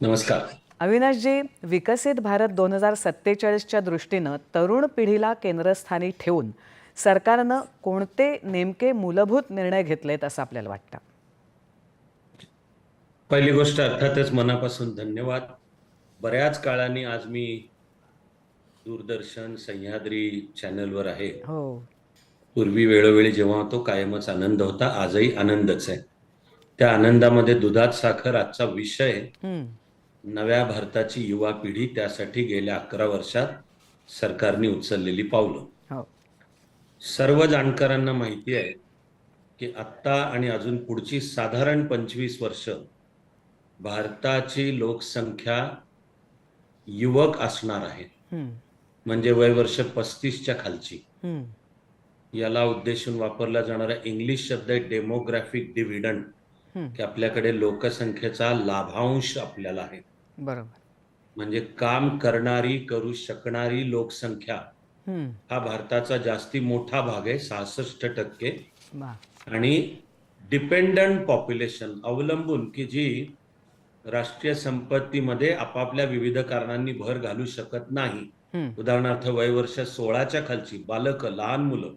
नमस्कार. अविनाशजी विकसित भारत दोन हजार सत्तेचाळीसच्या दृष्टीनं तरुण पिढीला केंद्रस्थानी ठेवून सरकारनं कोणते नेमके मूलभूत निर्णय घेतलेत असं आपल्याला वाटतं? पहिली गोष्ट अर्थातच मनापासून धन्यवाद. बऱ्याच काळाने आज मी दूरदर्शन सह्याद्री चॅनलवर आहे. हो. पूर्वी वेळोवेळी जेव्हा होतो कायमच आनंद होता आजही आनंदच आहे. त्या आनंदामध्ये दुधात साखर आजचा विषय नव्या भारताची युवा पिढी त्यासाठी गेल्या अकरा वर्षात सरकारने उचललेली पावलं. हो. सर्व जाणकारांना माहिती आहे की आत्ता आणि अजून पुढची साधारण पंचवीस वर्ष भारताची लोकसंख्या युवक असणार आहे. म्हणजे वय वर्ष पस्तीसच्या खालची. याला उद्देशून वापरला जाणारा इंग्लिश शब्द आहे डेमोग्राफिक डिव्हिडंड की आपल्याकडे लोकसंख्येचा लाभांश आपल्याला आहे. बरोबर. म्हणजे काम करणारी करू शकणारी लोकसंख्या हा भारताचा जास्ती मोठा भाग आहे सहासष्ट टक्के. आणि डिपेंडंट पॉप्युलेशन अवलंबून की जी राष्ट्रीय संपत्तीमध्ये आपापल्या विविध कारणांनी भर घालू शकत नाही. उदाहरणार्थ वयवर्ष सोळाच्या खालची बालक लहान मुलं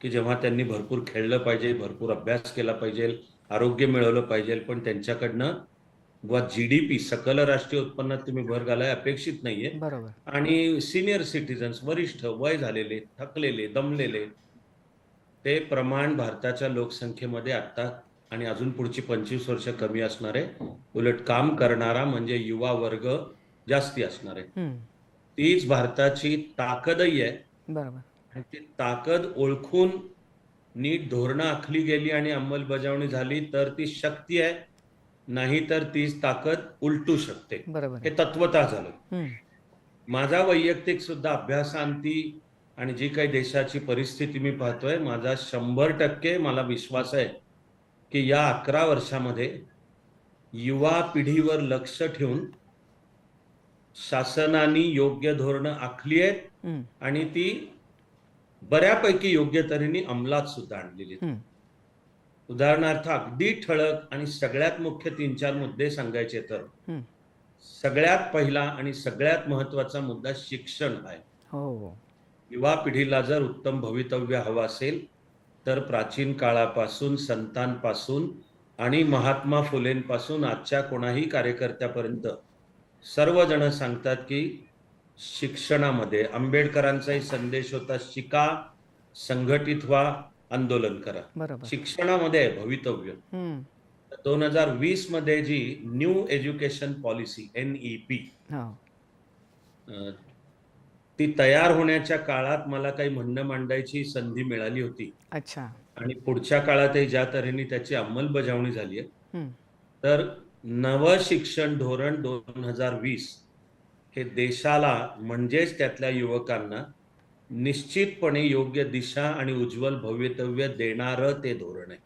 की जेव्हा त्यांनी भरपूर खेळलं पाहिजे भरपूर अभ्यास केला पाहिजे आरोग्य मिळवलं पाहिजे पण त्यांच्याकडनं व जी डी पी सकल राष्ट्रीय उत्पन्नात तुम्ही भर घालाय अपेक्षित नाहीये. बरोबर. आणि सिनियर सिटीजन्स वरिष्ठ वय झालेले थकलेले दमलेले ते प्रमाण भारताच्या लोकसंख्येमध्ये आता आणि अजून पुढची पंचवीस वर्ष कमी असणार. आहे उलट काम करणारा म्हणजे युवा वर्ग जास्ती असणार. आहे तीच भारताची ताकदही आहे. बरोबर. ती ताकद ओळखून नीट धोरणं आखली गेली आणि अंमलबजावणी झाली तर ती शक्ती आहे. नाही तर तीच ताकद उलटू शकते. हे तत्वता झालं. माझा वैयक्तिक सुद्धा अभ्यासांती आणि जी काही देशाची परिस्थिती मी पाहतोय माझा शंभर टक्के मला विश्वास आहे की या अकरा वर्षामध्ये युवा पिढीवर लक्ष ठेवून शासनाने योग्य धोरणं आखली आहेत आणि ती बऱ्यापैकी योग्य तऱ्हेने अंमलात सुद्धा आणलेली आहेत. उदाहरणार्थ अगदी ठळक आणि सगळ्यात मुख्य तीन चार मुद्दे सांगायचे तर. सगळ्यात पहिला आणि सगळ्यात महत्त्वाचा मुद्दा शिक्षण आहे हो युवा पिढीला जर उत्तम भवितव्य हवं असेल तर प्राचीन काळापासून संतांपासून आणि महात्मा फुलेंपासून आजच्या कोणाही कार्यकर्त्यापर्यंत सर्वजण सांगतात की शिक्षणामध्ये आंबेडकरांचाही संदेश होता शिका संघटित व्हा आंदोलन करा. शिक्षणामध्ये आहे भवितव्य. दोन हजार वीसमध्ये जी new education policy N E P हो. ती तयार होण्याच्या काळात मला काही म्हणणं मांडायची संधी मिळाली होती. अच्छा. आणि पुढच्या काळातही ज्या तऱ्हेने त्याची अंमलबजावणी झाली आहे तर नव शिक्षण धोरण दोन हजार वीस हे देशाला म्हणजेच त्यातल्या युवकांना निश्चितपणे योग्य दिशा आणि उज्ज्वल भवितव्य देणारं ते धोरण आहे.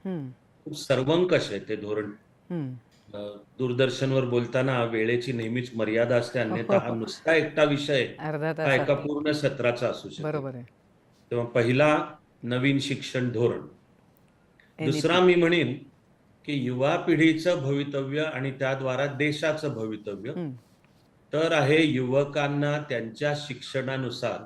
खूप सर्वंकष आहे ते धोरण. दूरदर्शनवर बोलताना वेळेची नेहमीच मर्यादा असते अन्यथा हा नुसता एकटा विषय हा एका पूर्ण सत्राचा असू शकतो. तेव्हा पहिला नवीन शिक्षण धोरण. दुसरा मी म्हणेन की युवा पिढीचं भवितव्य आणि त्याद्वारा देशाचं भवितव्य तर आहे युवकांना त्यांच्या शिक्षणानुसार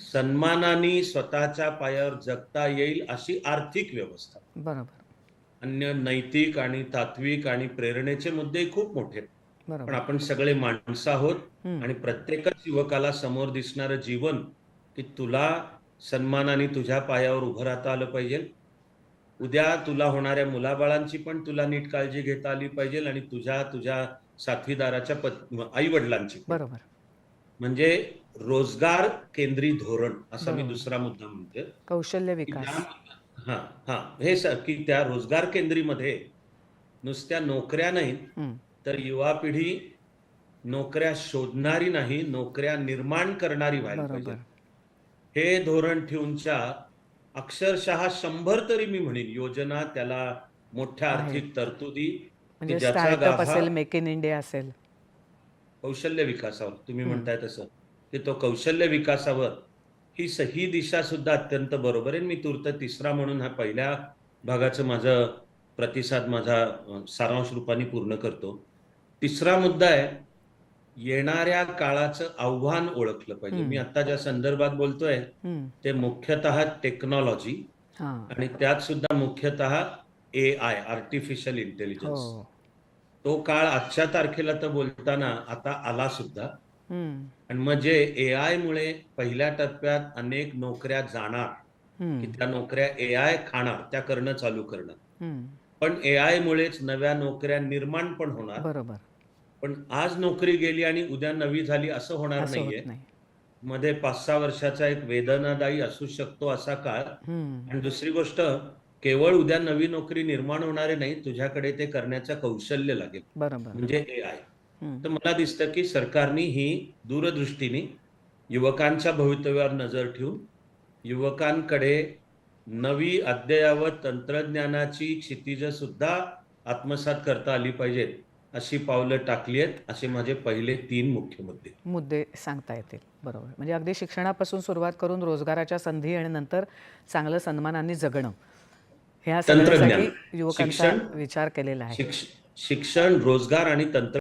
सन्मानाने स्वतःच्या पायावर जगता येईल अशी आर्थिक व्यवस्था. बरोबर. अन्य नैतिक आणि तात्विक आणि प्रेरणेचे मुद्दे खूप मोठे. पण आपण सगळे माणसं आहोत आणि प्रत्येकच युवकाला समोर दिसणारं जीवन की तुला सन्मानाने तुझ्या पायावर उभं राहता आलं पाहिजे. उद्या तुला होणाऱ्या मुलाबाळांची पण तुला नीट काळजी घेता आली पाहिजे आणि तुझ्या तुझ्या साथीदाराच्या आई वडिलांची बरोबर. म्हणजे रोजगार केंद्री धोरण असा मी. दुसरा मुद्दा म्हणते कौशल्य विकास. हा हा. हे की त्या रोजगार केंद्रीमध्ये नुसत्या नोकऱ्या नाहीत तर युवा पिढी नोकऱ्या शोधणारी नाही नोकऱ्या निर्माण करणारी व्हायला पाहिजे. हे धोरण ठेवूनच्या अक्षरशः शंभर तरी मी म्हणेन योजना त्याला मोठ्या. आर्थिक तरतुदी म्हणजे ज्याचा असेल मेक इन इंडिया असेल. कौशल्य विकासावर तुम्ही. म्हणताय तसं. की तो कौशल्य विकासावर. ही स- ही दिशा सुद्धा अत्यंत बरोबर आहे. मी तूर्त तिसरा म्हणून हा पहिल्या भागाचं माझं प्रतिसाद माझा सारांश रूपाने पूर्ण करतो. तिसरा मुद्दा आहे येणाऱ्या काळाचं आव्हान ओळखलं पाहिजे. मी आता ज्या संदर्भात बोलतोय. ते मुख्यतः टेक्नॉलॉजी आणि त्यात सुद्धा मुख्यतः ए आय आर्टिफिशियल इंटेलिजन्स. हो तो काळ आजच्या तारखेला तर बोलताना आता आला सुद्धा. आणि मग जे ए आय मुळे पहिल्या टप्प्यात अनेक नोकऱ्या जाणार की. त्या नोकऱ्या ए आय खाणार त्या करणं चालू करणं. हम्म. पण ए आय मुळेच नव्या नोकऱ्या निर्माण पण होणार. बरोबर. पण आज नोकरी गेली आणि उद्या नवी झाली असं होणार नाहीये. मध्ये पाच सहा वर्षाचा एक वेदनादायी असू शकतो असा काळ. आणि दुसरी गोष्ट केवळ उद्या नवी नोकरी निर्माण होणारे नाही तुझ्याकडे ते करण्याचं कौशल्य लागेल. म्हणजे ए आय. तर मला दिसतं की सरकारने ही दूरदृष्टीने युवकांच्या भवितव्यावर नजर ठेवून युवकांकडे नवी अद्ययावत तंत्रज्ञानाची क्षितिज सुद्धा आत्मसात करता आली पाहिजेत अशी पावलं टाकली आहेत असे माझे पहिले तीन मुख्य मुद्दे. मुद्दे सांगता येतील. बरोबर. म्हणजे अगदी शिक्षणापासून सुरुवात करून रोजगाराच्या संधी आणि नंतर चांगलं सन्मानाने जगणं ह्या युवकांचा शिक्षण. विचार केलेला आहे. शिक्ष शिक्षण रोजगार आणि तंत्र